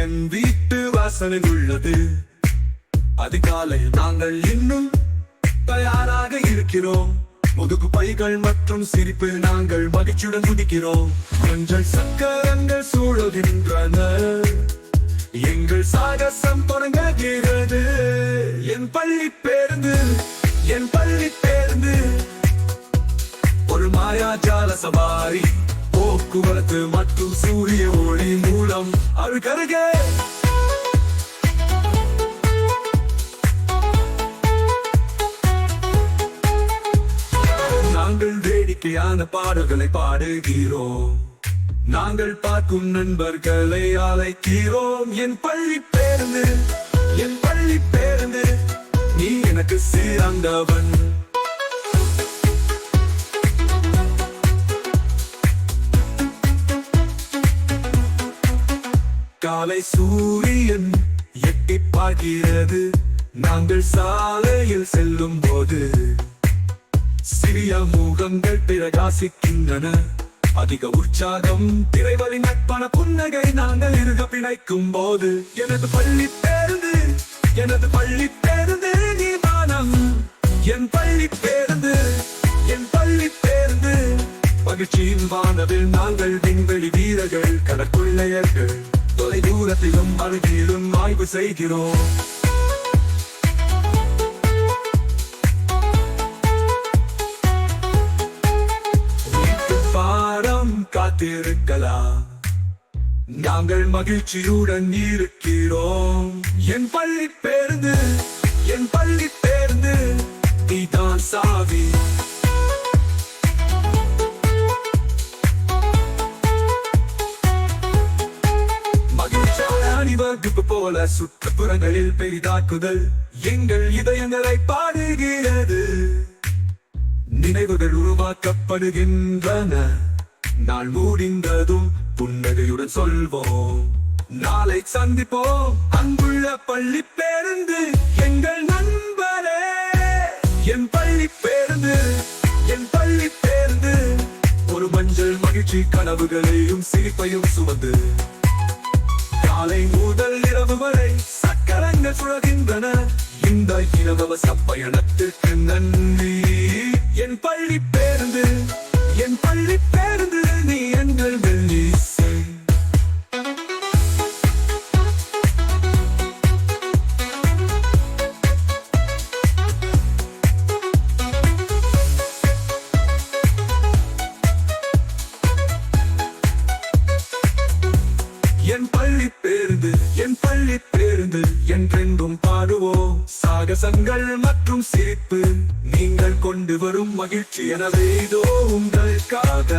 என் வீட்டு வாசலில் உள்ளது அதிகாலையில் நாங்கள் இன்னும் தயாராக இருக்கிறோம். முதுகு பைகள் மற்றும் சிரிப்பு நாங்கள் மகிழ்ச்சியுடன் துடிக்கிறோம். மஞ்சள் சக்கரங்கள் சூழுகின்றன. எங்கள் சாகசம் தொடங்குகிறது. என் பள்ளி பேருந்து என் பள்ளி பேருந்து. ஒரு மாயாஜால சவாரி. போக்குவரத்து மற்றும் சூரிய ஒளி மூலம் அழுகருகே நாங்கள் வேடிக்கையான பாடல்களை பாடுகிறோம். நாங்கள் பார்க்கும் நண்பர்களை அழைக்கிறோம். என் பள்ளி பேருந்து என் பள்ளி பேருந்து நீ எனக்கு சிறந்தவன். காலை சூரியன் எட்டி பார்க்கிறது. நாங்கள் சாலையில் செல்லும் போது சிறிய முகங்கள் பிரகாசிக்கின்றன. அதிக உற்சாகம் திரைவழி நட்பான புன்னகை நாங்கள் இருக பிணைக்கும் போது எனது பள்ளி பேருந்து எனது பள்ளி பேருந்து நீதானம் என் பள்ளி பேருந்து என் பள்ளி பேருந்து. மகிழ்ச்சியின் வானவில் நாங்கள் விண்வெளி வீரர்கள் கடற்கொள்ளையர்கள். தூரத்திலும் அருகிலும் ஆய்வு செய்கிறோம். பாரம் காத்திருக்கலாம். நாங்கள் மகிழ்ச்சியுடன் இருக்கிறோம். என் பள்ளி பேருந்து என் பள்ளி பேருந்து நீதான் சாவி. அணிவகுப்பு போல சுற்றுப்புறங்களில் பெய்தாக்குதல் எங்கள் இதயங்களை பாடுகிறது. நினைவுகள் உருவாக்கப்படுகின்றன. நாள் முடிந்ததும் புன்னகையுடன் சொல்வோம். நாளை சந்திப்போம். அங்குள்ள பள்ளி பேருந்து எங்கள் நண்பரே. என் பள்ளி பேருந்து என் பள்ளி பேருந்து ஒரு மஞ்சள் மகிழ்ச்சி கனவுகளையும் சிரிப்பையும் சுமந்து காலை முதல் இரவு வரை சக்கரங்கள் சுழகின்றன. இந்த இலவச பயணத்திற்கு நன்றி. என் பள்ளி பேருந்து என் பள்ளி பேருந்து நீ எங்கள் சாகசங்கள் மற்றும் சிரிப்பு நீங்கள் கொண்டு வரும் மகிழ்ச்சி எனவே இதோ உங்களுக்காக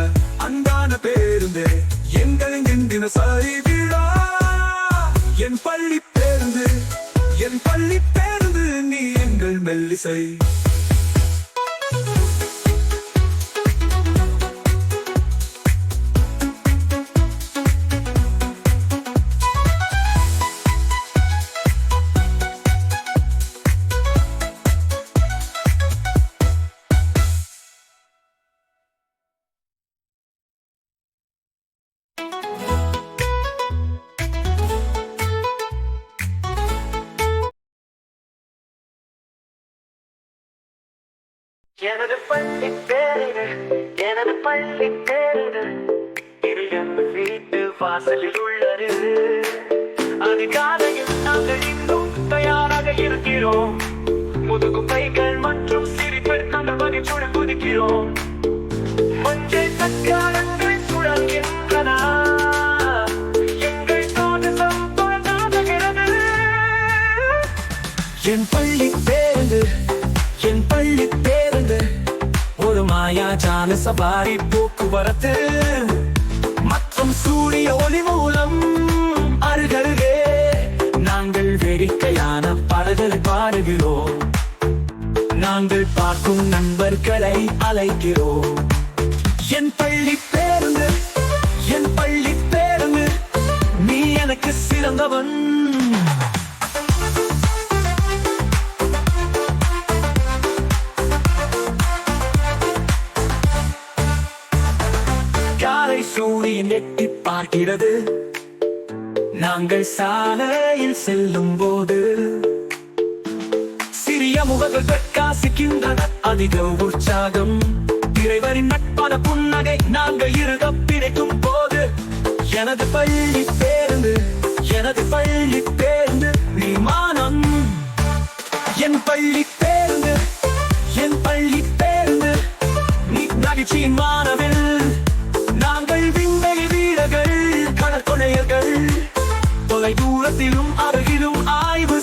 அன்பான பேருந்து எங்களின் தின சாரி விழா. என் பள்ளி பேருந்து என் பள்ளி பேருந்து நீ எங்கள் மெல்லிசை. எனது பள்ளி பேருந்து எனது பள்ளி பேருந்து இது எங்கள் வீட்டு வாசலில் உள்ளது. அதிகாலையில் நாங்கள் இன்னும் தயாராக இருக்கிறோம். முதுகு பைகள் மற்றும் சிரிப்பு நாங்கள் மகிழ்ச்சியுடன் குதிக்கிறோம். மாயாஜால சவாரி போக்குவரத்து மற்றும் சூரிய ஒளி மூலம் அருகருகே நாங்கள் வேடிக்கையான படகள் பாடுகிறோம். நாங்கள் பார்க்கும் நண்பர்களை அழைக்கிறோம். என் பள்ளி பேருந்து என் பள்ளி பேருந்து நீ எனக்கு சிறந்தவன். காலை எட்டி பார்க்கிறது. நாங்கள் சாலையில் செல்லும் போது சிறிய முகங்கள் பிரகாசிக்கின்றன. அதிக உற்சாகம். இறைவரின் நட்பான புன்னகை நாங்கள் இருக பிணைக்கும் போது எனது பள்ளி பேருந்து எனது பள்ளி பேருந்து விமானம். என் பள்ளி பேருந்து என் பள்ளி பேருந்து. நீ நகைச்சியின் மாணவன் தொலை தூரத்திலும் அருகிலும் ஆய்வு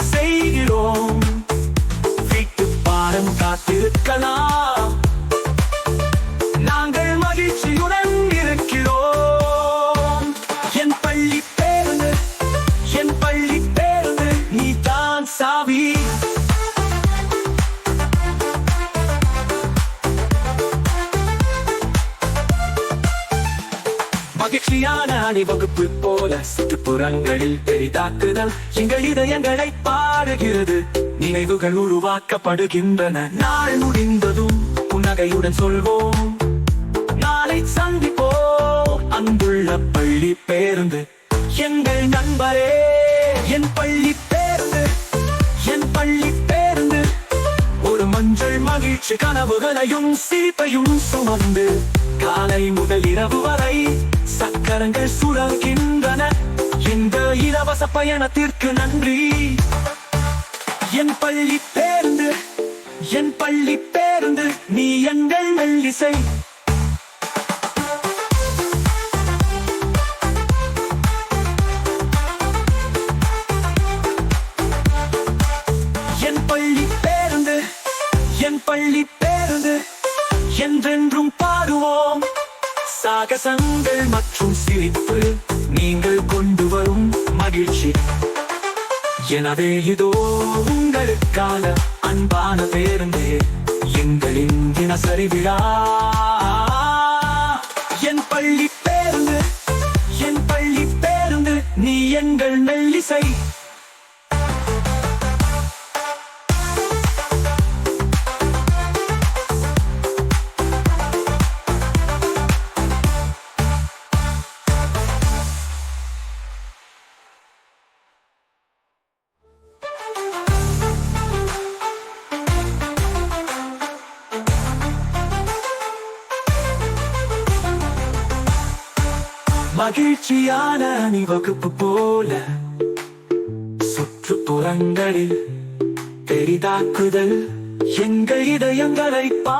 மகிழ்ச்சியான அணிவகுப்பு போல சுற்றுப்புறங்களில் பெரிதாக்குதல் எங்கள் இதயங்களை பாடுகிறது. நினைவுகள் உருவாக்கப்படுகின்றன. நாள் முடிந்ததும் புன்னகையுடன் சொல்வோம். நாளை சந்திப்போம். அங்குள்ள பள்ளி பேருந்து. எங்கள் நண்பரே என் பள்ளி பேருந்து. என் பள்ளி பேருந்து. ஒரு மஞ்சள் மகிழ்ச்சி கனவுகளையும் சிரிப்பையும் சுமந்து காலை முதல் இரவு வரை கரங்கள் சுழல்கின்றன இந்த இலவச பயணத்திற்கு நன்றி. என் பள்ளி பேருந்து என் பள்ளி பேருந்து நீ எங்கள் மெல்லிசை என் பள்ளி பேருந்து என் பள்ளி பேருந்து என்றென்றும் பாடுவோம். சாகசங்கள் மற்றும் எனவே இதோ உங்களுக்கான அன்பான பேருந்தே எங்களின் தினசரி விழா. மகிழ்ச்சியான அணிவகுப்பு போல சுற்றுப்புறங்களில் பெரிதாக்குதல் எங்கள் இதயங்களை பா